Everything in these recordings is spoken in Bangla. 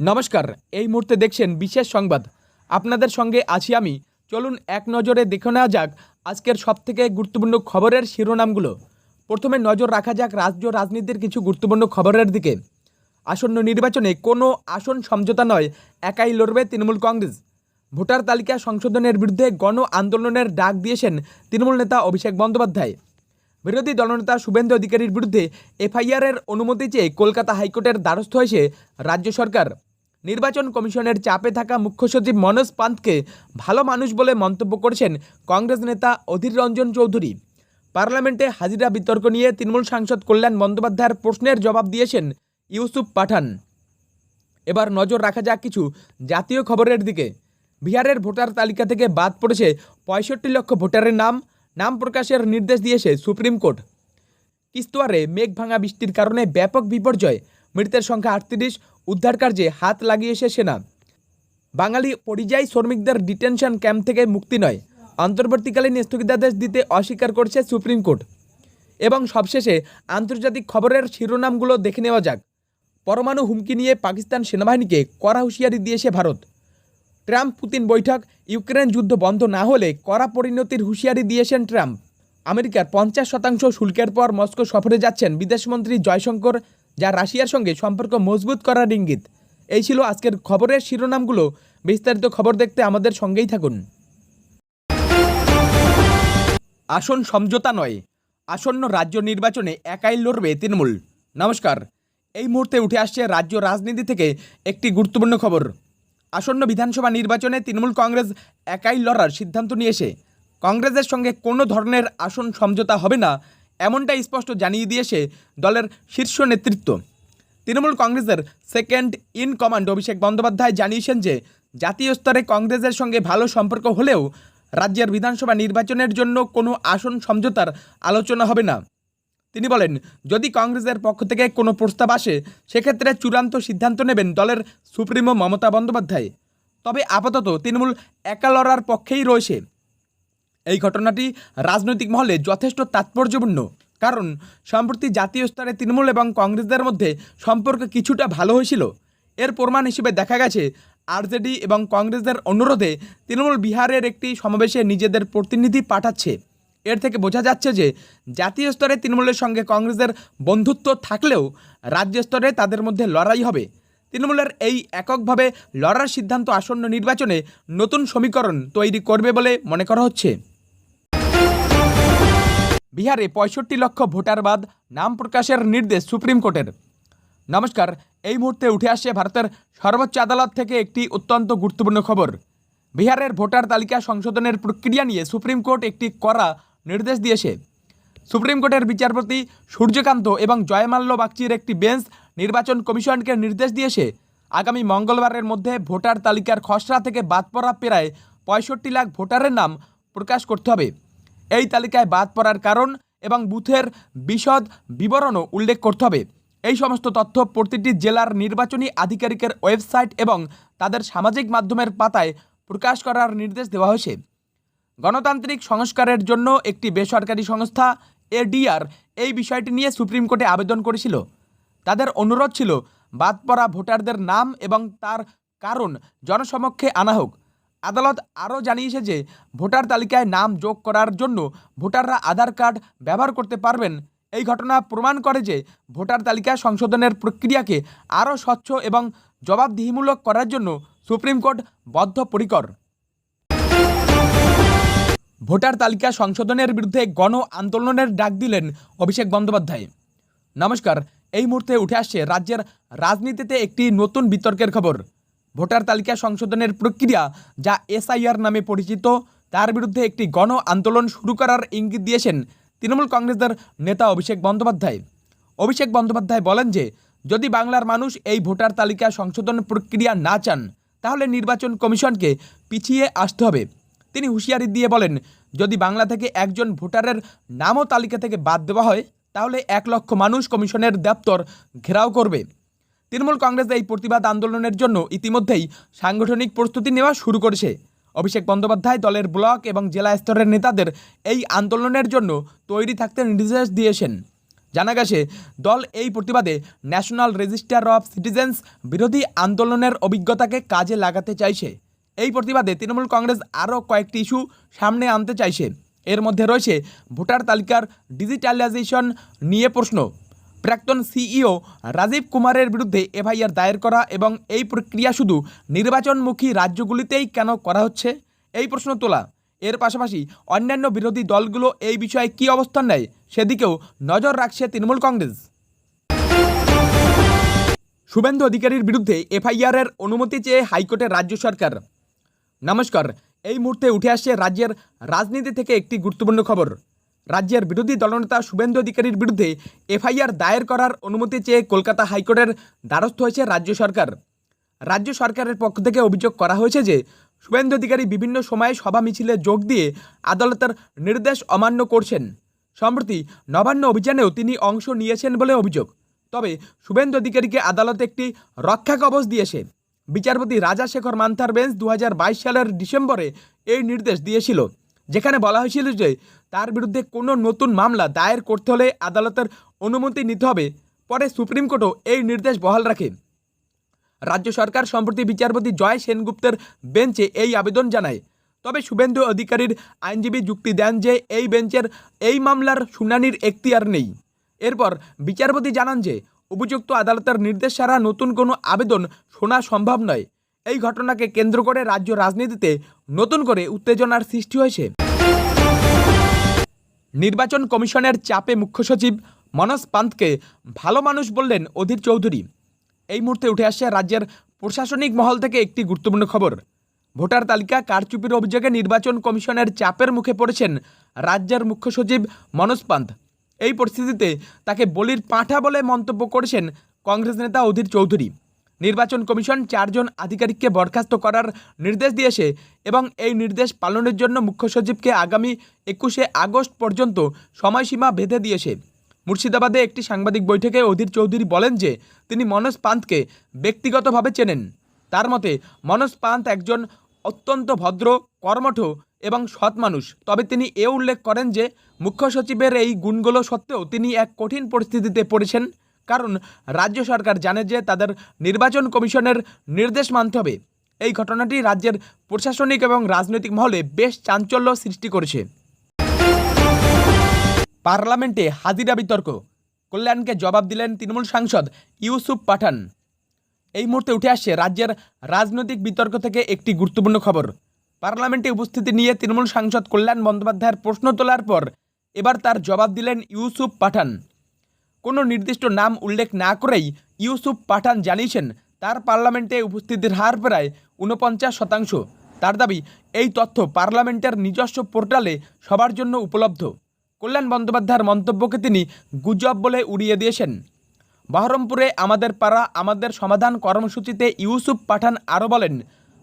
নমস্কার, এই মুহূর্তে দেখছেন বিশেষ সংবাদ। আপনাদের সঙ্গে আছি আমি। চলুন এক নজরে দেখে নেওয়া যাক আজকের সবথেকে গুরুত্বপূর্ণ খবরের শিরোনামগুলো। প্রথমে নজর রাখা যাক রাজ্য রাজনীতির কিছু গুরুত্বপূর্ণ খবরের দিকে। আসন্ন নির্বাচনে কোনো আসন সমঝোতা নয়, একাই লড়বে তৃণমূল কংগ্রেস। ভোটার তালিকা সংশোধনের বিরুদ্ধে গণ আন্দোলনের ডাক দিয়েছেন তৃণমূল নেতা অভিষেক বন্দ্যোপাধ্যায়। বিরোধী দলনেতা শুভেন্দু অধিকারীর বিরুদ্ধে এফআইআরের অনুমতি চেয়ে কলকাতা হাইকোর্টের দ্বারস্থ হয়েছে রাজ্য সরকার। নির্বাচন কমিশনের চাপে থাকা মুখ্য সচিব মনোজ পান্তকে ভালো মানুষ বলে মন্তব্য করেছেন কংগ্রেস নেতা অধীর রঞ্জন চৌধুরী। পার্লামেন্টে হাজিরা বিতর্ক নিয়ে তৃণমূল সাংসদ কল্যাণ বন্দ্যোপাধ্যায়ের প্রশ্নের জবাব দিয়েছেন ইউসুফ পাঠান। এবার নজর রাখা যাক কিছু জাতীয় খবরের দিকে। বিহারের ভোটার তালিকা থেকে বাদ পড়েছে পঁয়ষট্টি লক্ষ ভোটারের নাম নাম প্রকাশের নির্দেশ দিয়েছে সুপ্রিম কোর্ট। কিস্তোয়ারে মেঘ ভাঙা বৃষ্টির কারণে ব্যাপক বিপর্যয় মৃতের সংখ্যা আটত্রিশ, উদ্ধার কার্যে হাত লাগিয়েছে সেনা। বাঙালি পরিযায়ী শ্রমিকদের ডিটেনশন ক্যাম্প থেকে মুক্তি নয়। অন্তর্বর্তীকালীন স্থগিতাদেশ দিতে অস্বীকার করছে সুপ্রিম কোর্ট। এবং সবশেষে আন্তর্জাতিক খবরের শিরোনামগুলো দেখে নেওয়া যাক। পরমাণু হুমকি নিয়ে পাকিস্তান সেনাবাহিনীকে কড়া হুঁশিয়ারি দিয়েছে ভারত। ট্রাম্প পুতিন বৈঠক, ইউক্রেন যুদ্ধ বন্ধ না হলে কড়া পরিণতির হুঁশিয়ারি দিয়েছেন ট্রাম্প। আমেরিকার পঞ্চাশ শতাংশ শুল্কের পর মস্কো সফরে যাচ্ছেন বিদেশমন্ত্রী জয়শঙ্কর যা রাশিয়ার সঙ্গে সম্পর্ক মজবুত করার ইঙ্গিত। এই ছিল আজকের খবরের শিরোনামগুলো। বিস্তারিত খবর দেখতে আমাদের সঙ্গেই থাকুন। আসন সমঝোতা নয়। আসন্ন রাজ্য নির্বাচনে একাই লড়বে তৃণমূল। নমস্কার। এই মুহূর্তে উঠে আসছে রাজ্য রাজনীতি থেকে একটি গুরুত্বপূর্ণ খবর। আসন্ন বিধানসভা নির্বাচনে তৃণমূল কংগ্রেস একাই লড়ার সিদ্ধান্ত নিয়েছে। কংগ্রেসের সঙ্গে কোনো ধরনের আসন সমঝোতা হবে না এমনটাই স্পষ্ট জানিয়ে দিয়েছে দলের শীর্ষ নেতৃত্ব। তৃণমূল কংগ্রেসের second in command Abhishek Bandyopadhyay জানিয়েছেন যে, জাতীয় স্তরে কংগ্রেসের সঙ্গে ভালো সম্পর্ক হলেও রাজ্যের বিধানসভা নির্বাচনের জন্য কোনো আসন সমঝোতার আলোচনা হবে না। তিনি বলেন, যদি কংগ্রেসের পক্ষ থেকে কোনো প্রস্তাব আসে, সেক্ষেত্রে চূড়ান্ত সিদ্ধান্ত নেবেন দলের সুপ্রিমো মমতা বন্দ্যোপাধ্যায়। তবে আপাতত তৃণমূল একা লড়ার পক্ষেই রয়েছে। এই ঘটনাটি রাজনৈতিক মহলে যথেষ্ট তাৎপর্যপূর্ণ। কারণ, সম্প্রতি জাতীয় স্তরে তৃণমূল এবং কংগ্রেসদের মধ্যে সম্পর্ক কিছুটা ভালো হয়েছিল। এর প্রমাণ হিসেবে দেখা গেছে, আরজেডি এবং কংগ্রেসদের অনুরোধে তৃণমূল বিহারের একটি সমাবেশে নিজেদের প্রতিনিধি পাঠাচ্ছে। এর থেকে বোঝা যাচ্ছে যে, জাতীয় স্তরে তৃণমূলের সঙ্গে কংগ্রেসের বন্ধুত্ব থাকলেও রাজ্য স্তরে তাদের মধ্যে লড়াই হবে। তৃণমূলের এই এককভাবে লড়ার সিদ্ধান্ত আসন্ন নির্বাচনে নতুন সমীকরণ তৈরি করবে বলে মনে করা হচ্ছে। বিহারে পঁয়ষট্টি লক্ষ ভোটার বাদ নাম প্রকাশের নির্দেশ সুপ্রিম কোর্টের। নমস্কার, এই মুহূর্তে উঠে আসছে ভারতের সর্বোচ্চ আদালত থেকে একটি অত্যন্ত গুরুত্বপূর্ণ খবর। বিহারের ভোটার তালিকা সংশোধনের প্রক্রিয়া নিয়ে সুপ্রিম কোর্ট একটি কড়া নির্দেশ দিয়েছে। সুপ্রিম কোর্টের বিচারপতি সূর্যকান্ত এবং জয়মাল্য বাগচির একটি বেঞ্চ নির্বাচন কমিশনকে নির্দেশ দিয়েছে। আগামী মঙ্গলবারের মধ্যে ভোটার তালিকার খসড়া থেকে বাদ পড়া প্রায় পঁয়ষট্টি লাখ ভোটারের নাম প্রকাশ করতে হবে। এই তালিকায় বাদ পড়ার কারণ এবং বুথের বিশদ বিবরণও উল্লেখ করতে হবে। এই সমস্ত তথ্য প্রতিটি জেলার নির্বাচনী আধিকারিকের ওয়েবসাইট এবং তাদের সামাজিক মাধ্যমের পাতায় প্রকাশ করার নির্দেশ দেওয়া হয়েছে। গণতান্ত্রিক সংস্কারের জন্য একটি বেসরকারি সংস্থা, এডিআর, এই বিষয়টি নিয়ে সুপ্রিম কোর্টে আবেদন করেছিল। তাদের অনুরোধ ছিল, বাদ পড়া ভোটারদের নাম এবং তার কারণ জনসমক্ষে আনা হোক। আদালত আরও জানিয়েছে যে, ভোটার তালিকায় নাম যোগ করার জন্য ভোটাররা আধার কার্ড ব্যবহার করতে পারবেন। এই ঘটনা প্রমাণ করে যে, ভোটার তালিকা সংশোধনের প্রক্রিয়াকে আরও স্বচ্ছ এবং জবাবদিহিমূলক করার জন্য সুপ্রিম কোর্ট বদ্ধপরিকর। ভোটার তালিকা সংশোধনের বিরুদ্ধে গণ আন্দোলনের ডাক দিলেন অভিষেক বন্দ্যোপাধ্যায়। নমস্কার এই মুহূর্তে উঠে আসছে রাজ্যের রাজনীতিতে একটি নতুন বিতর্কের খবর। ভোটার তালিকা সংশোধনের প্রক্রিয়া যা এসআইআর নামে পরিচিত, তার বিরুদ্ধে একটি গণ আন্দোলন শুরু করার ইঙ্গিত দিয়েছেন তৃণমূল কংগ্রেসের নেতা অভিষেক বন্দ্যোপাধ্যায়। অভিষেক বন্দ্যোপাধ্যায় বলেন যে, যদি বাংলার মানুষ এই ভোটার তালিকা সংশোধন প্রক্রিয়া না চান, তাহলে নির্বাচন কমিশনকে পিছিয়ে আসতে হবে। তিনি হুঁশিয়ারি দিয়ে বলেন, যদি বাংলা থেকে একজন ভোটারের নামও তালিকা থেকে বাদ দেওয়া হয় তাহলে এক লক্ষ মানুষ কমিশনের দপ্তর ঘেরাও করবে। তৃণমূল কংগ্রেস এই প্রতিবাদ আন্দোলনের জন্য ইতিমধ্যেই সাংগঠনিক প্রস্তুতি নেওয়া শুরু করেছে। অভিষেক বন্দ্যোপাধ্যায় দলের ব্লক এবং জেলা স্তরের নেতাদের এই আন্দোলনের জন্য তৈরি থাকতে নির্দেশ দিয়েছেন। জানা গেছে, দল এই প্রতিবাদে ন্যাশনাল রেজিস্টার অফ সিটিজেন্স বিরোধী আন্দোলনের অভিজ্ঞতাকে কাজে লাগাতে চাইছে। এই প্রতিবাদে তৃণমূল কংগ্রেস আরও কয়েকটি ইস্যু সামনে আনতে চাইছে। এর মধ্যে রয়েছে ভোটার তালিকার ডিজিটালাইজেশন নিয়ে প্রশ্ন। প্রাক্তন সিইও রাজীব কুমারের বিরুদ্ধে এফআইআর দায়ের করা এবং এই প্রক্রিয়া শুধু নির্বাচনমুখী রাজ্যগুলিতেই কেন করা হচ্ছে? এই প্রশ্ন তোলা। এর পাশাপাশি অন্যান্য বিরোধী দলগুলো এই বিষয়ে কী অবস্থান নেয় সেদিকেও নজর রাখছে তৃণমূল কংগ্রেস। শুভেন্দু অধিকারীর বিরুদ্ধে এফআইআরের অনুমতি চেয়ে হাইকোর্টের রাজ্য সরকার। নমস্কার এই মুহূর্তে উঠে আসছে রাজ্যের রাজনীতি থেকে একটি গুরুত্বপূর্ণ খবর। রাজ্যের বিরোধী দলনেতা শুভেন্দু অধিকারীর বিরুদ্ধে এফআইআর দায়ের করার অনুমতি চেয়ে কলকাতা হাইকোর্টের দ্বারস্থ হয়েছে রাজ্য সরকার। রাজ্য সরকারের পক্ষ থেকে অভিযোগ করা হয়েছে যে, শুভেন্দু অধিকারী বিভিন্ন সময়ে সভা মিছিলে যোগ দিয়ে আদালতের নির্দেশ অমান্য করছেন। সম্প্রতি নবান্ন অভিযানেও তিনি অংশ নিয়েছেন বলে অভিযোগ। তবে শুভেন্দু অধিকারীকে আদালত একটি রক্ষা কবচ দিয়েছে। বিচারপতি রাজা শেখর মান্থার বেঞ্চ দু হাজার বাইশ সালের ডিসেম্বরে এই নির্দেশ দিয়েছিল, যেখানে বলা হয়েছিল যে তার বিরুদ্ধে কোনো নতুন মামলা দায়ের করতে হলে আদালতের অনুমতি নিতে হবে। পরে সুপ্রিম কোর্টও এই নির্দেশ বহাল রাখে। রাজ্য সরকার সম্প্রতি বিচারপতি জয় সেনগুপ্তের বেঞ্চে এই আবেদন জানায়। তবে শুভেন্দু অধিকারীর আইনজীবী যুক্তি দেন যে এই বেঞ্চের এই মামলার শুনানির এখতিয়ার নেই। এরপর বিচারপতি জানান যে উপযুক্ত আদালতের নির্দেশ ছাড়া নতুন কোনো আবেদন শোনা সম্ভব নয়। এই ঘটনাকে কেন্দ্র করে রাজ্য রাজনীতিতে নতুন করে উত্তেজনার সৃষ্টি হয়েছে। নির্বাচন কমিশনের চাপে মুখ্য সচিব মনোজ পান্তকে ভালো মানুষ বললেন অধীর চৌধুরী। এই মুহূর্তে উঠে আসছে রাজ্যের প্রশাসনিক মহল থেকে একটি গুরুত্বপূর্ণ খবর। ভোটার তালিকা কারচুপির অভিযোগে নির্বাচন কমিশনের চাপের মুখে পড়েছেন রাজ্যের মুখ্য সচিব মনোজ পান্ত এই পরিস্থিতিতে তাকে বলির পাঁঠা বলে মন্তব্য করেছেন কংগ্রেস নেতা অধীর চৌধুরী। নির্বাচন কমিশন চারজন আধিকারিককে বরখাস্ত করার নির্দেশ দিয়েছে এবং এই নির্দেশ পালনের জন্য মুখ্য সচিবকে আগামী একুশে আগস্ট পর্যন্ত সময়সীমা বেঁধে দিয়েছে। মুর্শিদাবাদে একটি সাংবাদিক বৈঠকে অধীর চৌধুরী বলেন যে, তিনি মনোজ পান্তকে ব্যক্তিগতভাবে চেনেন। তার মতে, মনোজ পান্ত একজন অত্যন্ত ভদ্র, কর্মঠ এবং সৎ মানুষ। তবে তিনি এ উল্লেখ করেন যে, মুখ্য সচিবের এই গুণগুলো সত্ত্বেও তিনি এক কঠিন পরিস্থিতিতে পড়েছেন। কারণ, রাজ্য সরকার জানে যে তাদের নির্বাচন কমিশনের নির্দেশ মানতে হবে। এই ঘটনাটি রাজ্যের প্রশাসনিক এবং রাজনৈতিক মহলে বেশ চাঞ্চল্য সৃষ্টি করেছে। পার্লামেন্টে হাজিরা বিতর্ক। কল্যাণকে জবাব দিলেন তৃণমূল সাংসদ ইউসুফ পাঠান। এই মুহূর্তে উঠে আসছে রাজ্যের রাজনৈতিক বিতর্ক থেকে একটি গুরুত্বপূর্ণ খবর। পার্লামেন্টে উপস্থিতি নিয়ে তৃণমূল সাংসদ কল্যাণ বন্দ্যোপাধ্যায়ের প্রশ্ন তোলার পর এবার তার জবাব দিলেন ইউসুফ পাঠান। কোনো নির্দিষ্ট নাম উল্লেখ না করেই ইউসুফ পাঠান জানিয়েছেন, তার পার্লামেন্টে উপস্থিতির হার প্রায় ঊনপঞ্চাশ শতাংশ। তার দাবি, এই তথ্য পার্লামেন্টের নিজস্ব পোর্টালে সবার জন্য উপলব্ধ। কল্যাণ বন্দ্যোপাধ্যায়ের মন্তব্যকে তিনি গুজব বলে উড়িয়ে দিয়েছেন। বহরমপুরে আমাদের পাড়া, আমাদের সমাধান কর্মসূচিতে ইউসুফ পাঠান আরও বলেন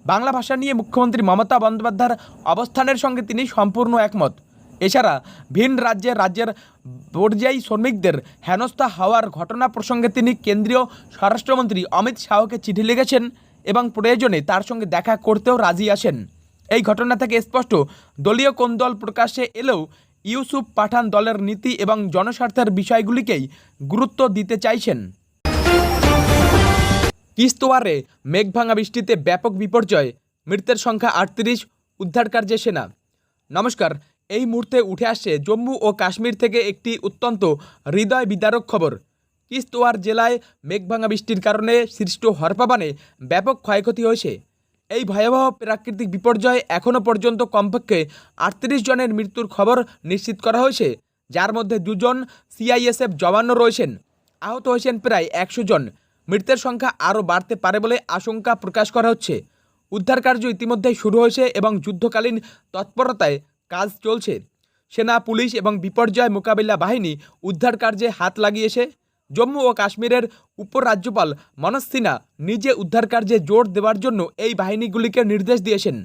বাংলা ভাষা নিয়ে মুখ্যমন্ত্রী মমতা বন্দ্যোপাধ্যায়ের অবস্থানের সঙ্গে তিনি সম্পূর্ণ একমত। এছাড়া ভিন রাজ্যে রাজ্যের পর্যায়ী শ্রমিকদের হেনস্থা হওয়ার ঘটনা প্রসঙ্গে তিনি কেন্দ্রীয় স্বরাষ্ট্রমন্ত্রী অমিত শাহকে চিঠি লিখেছেন এবং প্রয়োজনে তার সঙ্গে দেখা করতেও রাজি আসেন এই ঘটনা থেকে স্পষ্ট, দলীয় কোন্দল প্রকাশ্যে এলেও ইউসুফ পাঠান দলের নীতি এবং জনস্বার্থের বিষয়গুলিকেই গুরুত্ব দিতে চাইছেন। কিস্তোয়ারে মেঘভাঙা বৃষ্টিতে ব্যাপক বিপর্যয়, মৃতের সংখ্যা আটত্রিশ, উদ্ধার কার্যে সেনা। নমস্কার, এই মুহূর্তে উঠে আসছে জম্মু ও কাশ্মীর থেকে একটি অত্যন্ত হৃদয় বিদারক খবর। কিস্তোয়ার জেলায় মেঘভাঙা বৃষ্টির কারণে সৃষ্ট হরপাবানে ব্যাপক ক্ষয়ক্ষতি হয়েছে। এই ভয়াবহ প্রাকৃতিক বিপর্যয়ে এখনও পর্যন্ত কমপক্ষে আটত্রিশ জনের মৃত্যুর খবর নিশ্চিত করা হয়েছে, যার মধ্যে দুজন সিআইএসএফ জওয়ানও রয়েছেন। আহত হয়েছেন প্রায় একশো জন। মৃতের সংখ্যা আরও বাড়তে পারে বলে আশঙ্কা প্রকাশ করা হচ্ছে। উদ্ধার কার্য ইতিমধ্যেই শুরু হয়েছে এবং যুদ্ধকালীন তৎপরতায় কাজ চলছে। সেনা, পুলিশ এবং বিপর্যয় মোকাবিলা বাহিনী উদ্ধার কার্যে হাত লাগিয়েছে। জম্মু ও কাশ্মীরের উপরাজ্যপাল মনোজ সিনহা নিজে উদ্ধার কার্যে জোর দেওয়ার জন্য এই বাহিনীগুলিকে নির্দেশ দিয়েছেন।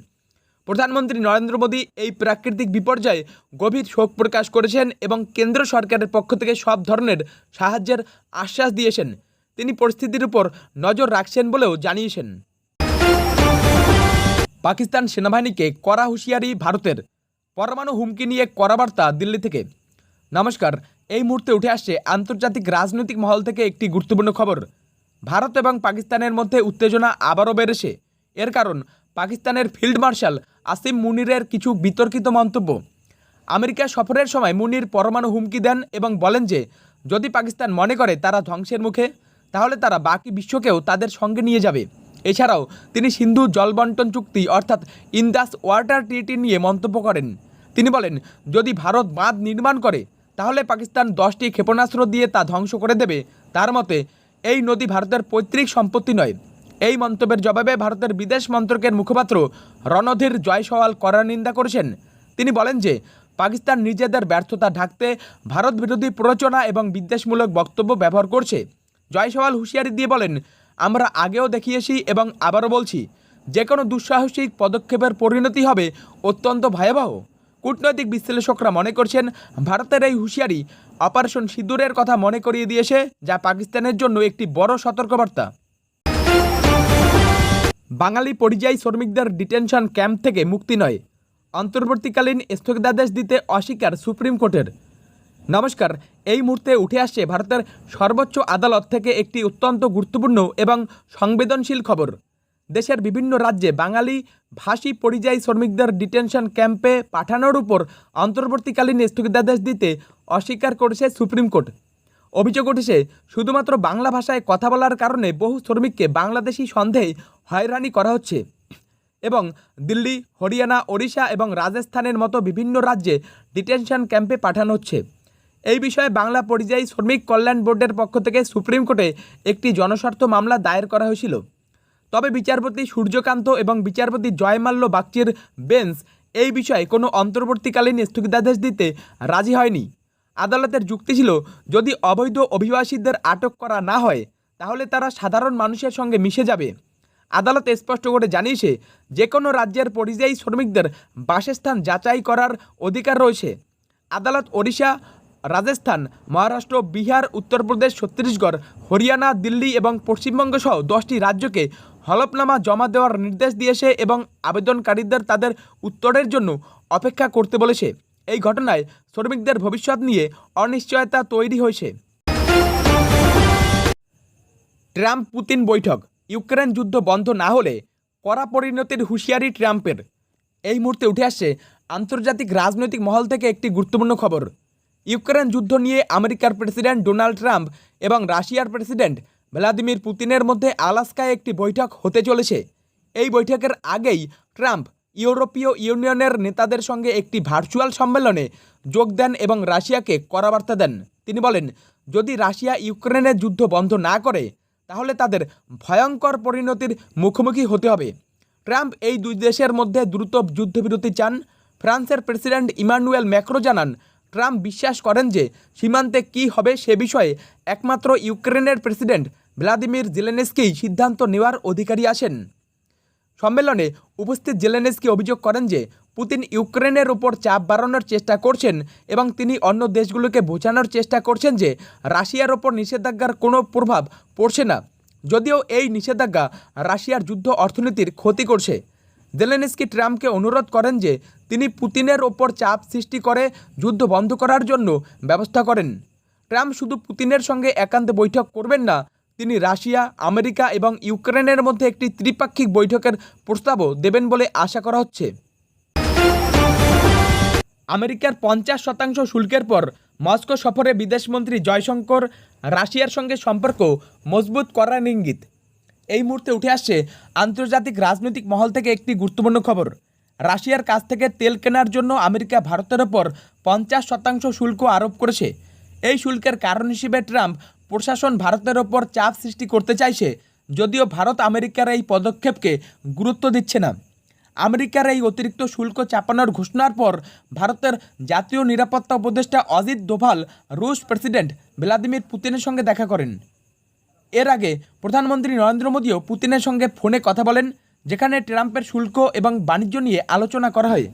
প্রধানমন্ত্রী নরেন্দ্র মোদী এই প্রাকৃতিক বিপর্যয়ে গভীর শোক প্রকাশ করেছেন এবং কেন্দ্র সরকারের পক্ষ থেকে সব ধরনের সাহায্যের আশ্বাস দিয়েছেন। তিনি পরিস্থিতির উপর নজর রাখছেন বলেও জানিয়েছেন। পাকিস্তান সেনাবাহিনীকে কড়া হুঁশিয়ারি ভারতের। পরমাণু হুমকি নিয়ে কড়া বার্তা দিল্লি থেকে। নমস্কার, এই মুহূর্তে উঠে আসছে আন্তর্জাতিক রাজনৈতিক মহল থেকে একটি গুরুত্বপূর্ণ খবর। ভারত এবং পাকিস্তানের মধ্যে উত্তেজনা আবারও বেড়েছে। এর কারণ, পাকিস্তানের ফিল্ড মার্শাল আসিম মুনিরের কিছু বিতর্কিত মন্তব্য। আমেরিকা সফরের সময় মুনির পরমাণু হুমকি দেন এবং বলেন যে, যদি পাকিস্তান মনে করে তারা ধ্বংসের মুখে তাহলে তারা বাকি বিশ্বকেও তাদের সঙ্গে নিয়ে যাবে। এছাড়াও তিনি সিন্ধু জলবন্টন চুক্তি অর্থাৎ ইন্দাস ওয়াটার ট্রিটি নিয়ে মন্তব্য করেন। তিনি বলেন, যদি ভারত বাঁধ নির্মাণ করে, তাহলে পাকিস্তান দশটি ক্ষেপণাস্ত্র দিয়ে তা ধ্বংস করে দেবে। তার মতে, এই নদী ভারতের পৈতৃক সম্পত্তি নয়। এই মন্তব্যের জবাবে ভারতের বিদেশ মন্ত্রকের মুখপাত্র রণধীর জয়সওয়াল করার নিন্দা করেছেন। তিনি বলেন যে, পাকিস্তান নিজেদের ব্যর্থতা ঢাকতে ভারত বিরোধী প্ররোচনা এবং বিদ্বেষমূলক বক্তব্য ব্যবহার করছে। জয়সওয়াল হুঁশিয়ারি দিয়ে বলেন, আমরা আগেও দেখিয়েছি এবং আবারও বলছি যে কোনো দুঃসাহসিক পদক্ষেপের পরিণতি হবে অত্যন্ত ভয়াবহ। কূটনৈতিক বিশ্লেষকরা মনে করছেন, ভারতের এই হুঁশিয়ারি অপারেশন সিঁদুরের কথা মনে করিয়ে দিয়েছে, যা পাকিস্তানের জন্য একটি বড় সতর্কবার্তা। বাঙালি পরিযায়ী শ্রমিকদের ডিটেনশন ক্যাম্প থেকে মুক্তি নয়। অন্তর্বর্তীকালীন স্থগিতাদেশ দিতে অস্বীকার সুপ্রিম কোর্টের। নমস্কার। এই মুহূর্তে উঠে আসছে ভারতের সর্বোচ্চ আদালত থেকে একটি অত্যন্ত গুরুত্বপূর্ণ এবং সংবেদনশীল খবর। দেশের বিভিন্ন রাজ্যে বাঙালি ভাষী পরিযায়ী শ্রমিকদের ডিটেনশন ক্যাম্পে পাঠানোর উপর অন্তর্বর্তীকালীন স্থগিতাদেশ দিতে অস্বীকার করেছে সুপ্রিম কোর্ট। অভিযোগ উঠেছে, শুধুমাত্র বাংলা ভাষায় কথা বলার কারণে বহু শ্রমিককে বাংলাদেশি সন্দেহে হয়রানি করা হচ্ছে এবং দিল্লি, হরিয়ানা, ওড়িশা এবং রাজস্থানের মতো বিভিন্ন রাজ্যে ডিটেনশন ক্যাম্পে পাঠানো হচ্ছে। এই বিষয়ে বাংলা পরিযায়ী শ্রমিক কল্যাণ বোর্ডের পক্ষ থেকে সুপ্রিম কোর্টে একটি জনস্বার্থ মামলা দায়ের করা হয়েছিল। তবে বিচারপতি সূর্যকান্ত এবং বিচারপতি জয়মাল্য বাগচির বেঞ্চ এই বিষয়ে কোনো অন্তর্বর্তীকালীন স্থগিতাদেশ দিতে রাজি হয়নি। আদালতের যুক্তি ছিল, যদি অবৈধ অভিবাসীদের আটক করা না হয়, তাহলে তারা সাধারণ মানুষের সঙ্গে মিশে যাবে। আদালত স্পষ্ট করে জানিয়েছে যে কোনো রাজ্যের পরিযায়ী শ্রমিকদের বাসস্থান যাচাই করার অধিকার রয়েছে। আদালত ওড়িশা রাজস্থান, মহারাষ্ট্র, বিহার, উত্তরপ্রদেশ, ছত্তিশগড়, হরিয়ানা, দিল্লি এবং পশ্চিমবঙ্গ সহ দশটি রাজ্যকে হলফনামা জমা দেওয়ার নির্দেশ দিয়েছে এবং আবেদনকারীদের তাদের উত্তরের জন্য অপেক্ষা করতে বলেছে। এই ঘটনায় শ্রমিকদের ভবিষ্যৎ নিয়ে অনিশ্চয়তা তৈরি হয়েছে। ট্রাম্প পুতিন বৈঠক। ইউক্রেন যুদ্ধ বন্ধ না হলে কড়া পরিণতির হুঁশিয়ারি ট্রাম্পের। এই মুহূর্তে উঠে আসছে আন্তর্জাতিক রাজনৈতিক মহল থেকে একটি গুরুত্বপূর্ণ খবর। ইউক্রেন যুদ্ধ নিয়ে আমেরিকার প্রেসিডেন্ট ডোনাল্ড ট্রাম্প এবং রাশিয়ার প্রেসিডেন্ট ভ্লাদিমির পুতিনের মধ্যে আলাস্কায় একটি বৈঠক হতে চলেছে। এই বৈঠকের আগেই ট্রাম্প ইউরোপীয় ইউনিয়নের নেতাদের সঙ্গে একটি ভার্চুয়াল সম্মেলনে যোগ দেন এবং রাশিয়াকে কড়া বার্তা দেন। তিনি বলেন, যদি রাশিয়া ইউক্রেনের যুদ্ধ বন্ধ না করে, তাহলে তাদের ভয়ঙ্কর পরিণতির মুখোমুখি হতে হবে। ট্রাম্প এই দুই দেশের মধ্যে দ্রুত যুদ্ধবিরতি চান। ফ্রান্সের প্রেসিডেন্ট ইমানুয়েল ম্যাক্রো জানান ট্রাম্প বিশ্বাস করেন যে সীমান্তে কী হবে সে বিষয়ে একমাত্র ইউক্রেনের প্রেসিডেন্ট ভ্লাদিমির জেলেনেস্কিই সিদ্ধান্ত নেওয়ার অধিকারী আসেন সম্মেলনে উপস্থিত জেলেনেস্কি অভিযোগ করেন যে পুতিন ইউক্রেনের উপর চাপ বাড়ানোর চেষ্টা করছেন এবং তিনি অন্য দেশগুলোকে বোঝানোর চেষ্টা করছেন যে রাশিয়ার ওপর নিষেধাজ্ঞার কোনো প্রভাব পড়ছে না। যদিও এই নিষেধাজ্ঞা রাশিয়ার যুদ্ধ অর্থনীতির ক্ষতি করছে। জেলেনস্কি ট্রাম্পকে অনুরোধ করেন যে তিনি পুতিনের ওপর চাপ সৃষ্টি করে যুদ্ধ বন্ধ করার জন্য ব্যবস্থা করেন। ট্রাম্প শুধু পুতিনের সঙ্গে একান্ত বৈঠক করবেন না, তিনি রাশিয়া, আমেরিকা এবং ইউক্রেনের মধ্যে একটি ত্রিপাক্ষিক বৈঠকের প্রস্তাবও দেবেন বলে আশা করা হচ্ছে। আমেরিকার পঞ্চাশ শতাংশ শুল্কের পর মস্কো সফরে বিদেশমন্ত্রী জয়শঙ্কর রাশিয়ার সঙ্গে সম্পর্ক মজবুত করার ইঙ্গিত। এই মুহূর্তে উঠে আসছে আন্তর্জাতিক রাজনৈতিক মহল থেকে একটি গুরুত্বপূর্ণ খবর। রাশিয়ার কাছ থেকে তেল কেনার জন্য আমেরিকা ভারতের ওপর পঞ্চাশ শতাংশ শুল্ক আরোপ করেছে। এই শুল্কের কারণ হিসেবে ট্রাম্প প্রশাসন ভারতের ওপর চাপ সৃষ্টি করতে চাইছে, যদিও ভারত আমেরিকার এই পদক্ষেপকে গুরুত্ব দিচ্ছে না। আমেরিকার এই অতিরিক্ত শুল্ক চাপানোর ঘোষণার পর ভারতের জাতীয় নিরাপত্তা উপদেষ্টা অজিত দোভাল, রুশ প্রেসিডেন্ট ভ্লাদিমির পুতিনের সঙ্গে দেখা করেন। এর আগে প্রধানমন্ত্রী নরেন্দ্র মোদীও পুতিনের সঙ্গে ফোনে কথা বলেন, যেখানে ট্রাম্পের শুল্ক এবং বাণিজ্য নিয়ে আলোচনা করা হয়।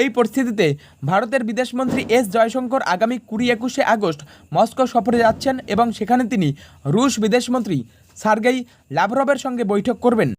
এই পরিস্থিতিতে ভারতের বিদেশমন্ত্রী এস জয়শঙ্কর আগামী কুড়ি একুশে আগস্ট মস্কো সফরে যাচ্ছেন এবং সেখানে তিনি রুশ বিদেশমন্ত্রী সার্গেই লাভরবের সঙ্গে বৈঠক করবেন।